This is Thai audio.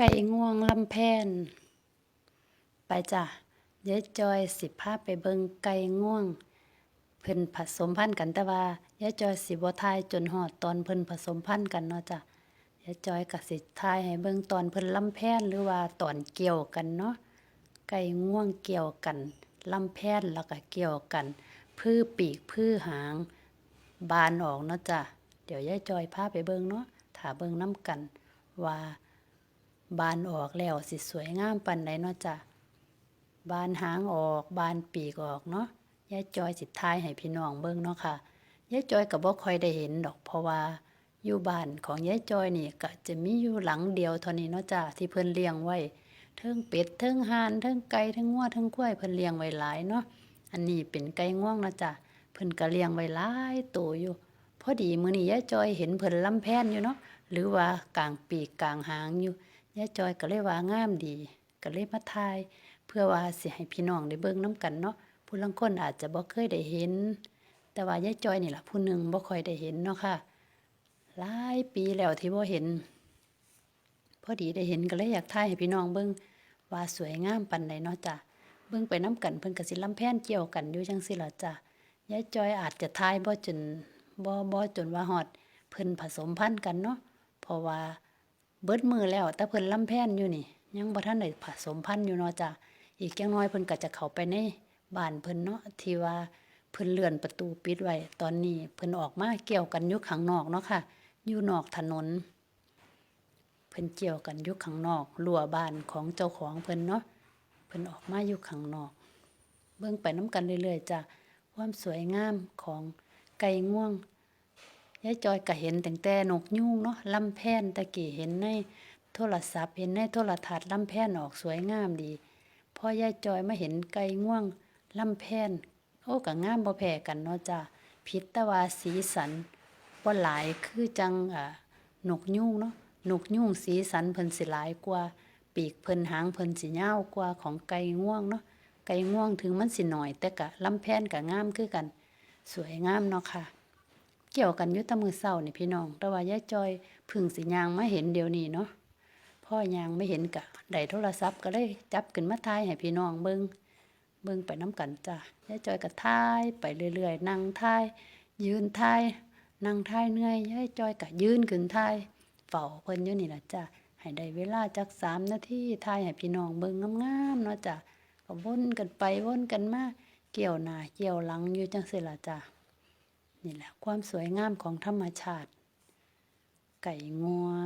ไก่งวงลำแพน ไปจ้ะยายจอยสิพาไปเบิงไก่ง่วง เพิ่นผสมพันธุ์กันแต่ว่ายายจอยสิบ่ทายจนฮอดตอนเพิ่นผสมพันธุ์กันเนาะจ้ะยายจอยก็สิทายให้เบิงตอนเพิ่นลำแพนหรือว่าตอนเกี่ยวกันเนาะไก่ง่วงเกี่ยวกันลำแพนแล้วก็เกี่ยวกัน พื้ปีกพื้หาง บานออกเนาะจ้ะเดี๋ยวยายจอยพาไปเบิงเนาะถ้าเบิงนํกันว่า บานออกแล้วสิสวยงามปานใดเนาะจ้ะบานหางออกบานปีกออกเนาะยายจอยสิทายให้พี่น้องเบิ่งเนาะค่ะยายจอยก็บ่ค่อยได้เห็นดอกเพราะว่าอยู่บ้านของยายจอยนี่ก็จะมีอยู่หลังเดียวเท่านี้เนาะจ้ะที่เพิ่นเลี้ยงไว้เทิงเป็ดเทิงห่านเทิงไก่เทิงงัวเทิงควายเพิ่นเลี้ยงไว้หลายเนาะอันนี้เป็นไก่ง่วงเนาะจ้ะเพิ่นก็เลี้ยงไว้หลายตัวอยู่พอดีมื้อนี้ยายจอยเห็นเพิ่นลำแพนอยู่เนาะหรือว่ากลางปีกกลางหางอยู่ ยายจอยก็เลยว่างามดี ก็เลยมาถ่าย เพื่อว่าสิให้พี่น้องได้เบิ่งนํกันเนาะผู้ลางคนอาจจะบ่เคยได้เห็น แต่ว่ายายจอยนี่แหละผู้หนึ่งบ่ค่อยได้เห็นเนาะค่ะหลายปีแล้วที่บ่เห็น พอดีได้เห็นก็เลยอยากถ่ายให้พี่น้องเบิ่งว่าสวยงามปานใดเนาะจ้ะเบิ่งไปนํกันเพิ่นก็สิลำแพนเกี่ยวกันอยู่จังซี่ล่ะจ้ะยายจอยอาจจะถ่ายบ่จนบ่บ่จนว่าฮอดเพิ่นผสมพันธุ์กันเนาะเพราะว่า เบิดมือแล้ว แต่เพิ่นลำแพนอยู่นี่ ยังบ่ทันได้ผสมพันธุ์อยู่เนาะจ้ะอีกจังน้อยเพิ่นก็จะเข้าไปในบ้านเพิ่นเนาะที่ว่าเพิ่นเลื่อนประตูปิดไว้ตอนนี้เพิ่นออกมาเกี่ยวกันอยู่ข้างนอกเนาะค่ะ อยู่นอกถนน เพิ่นเกี่ยวกันอยู่ข้างนอกรั้วบ้านของเจ้าของเพิ่นเนาะเพิ่นออกมาอยู่ข้างนอก เบิ่งไปนํกันเรื่อยๆจ้ะความสวยงามของไก่ง่วง ยายจอยก็เห็นตั้งแต่นกยูงเนาะลำแพนตะกี้เห็นในโทรศัพท์เห็นในโทรทัศน์ลำแพนออกสวยงามดีพอยายจอยมาเห็นไก่ง่วงลำแพนโอ้ก็งามบ่แพ้กันเนาะจ้ะผิดแต่ว่าสีสันบ่หลายคือจังอ่านกยูงเนาะนกยูงสีสันเพิ่นสิหลายกว่า ปีกเพิ่นหางเพิ่นสิยาวกว่าของไก่ง่วงเนาะไก่ง่วงถึงมันสิน้อย แต่ก็ลำแพนก็งามคือกัน สวยงามเนาะค่ะ เกี่ยวกันยู่แตมือเช้านี่พี่น้อง แต่ว่ายายจอยพึ่งสิยางมาเห็นเดี๋ยวนี้เนาะพ่อยางไม่เห็นกะได้โทรศัพท์ก็เลยจับขึ้นมาถ่ายให้พี่น้องเบิ่งเบิ่งไปน้กันจ้ะยายจอยก็ถ่ายไปเรื่อยๆนั่งถ่ายยืนถ่ายนั่งถ่ายเหนื่อยยายจอยก็ยืนขึ้นถ่ายเฝ้าเพิ่นอยู่นี่ล่ะจ้ะให้ได้เวลาจักสามนาทีถ่ายให้พี่น้องเบิ่งงามๆเนาะจ้ะก็วนกันไปวนกันมาเกี่ยวหน้าเกี่ยวหลังอยู่จังซี่ล่ะจ้ะ นี่แหละความสวยงามของธรรมชาติ ไก่งวง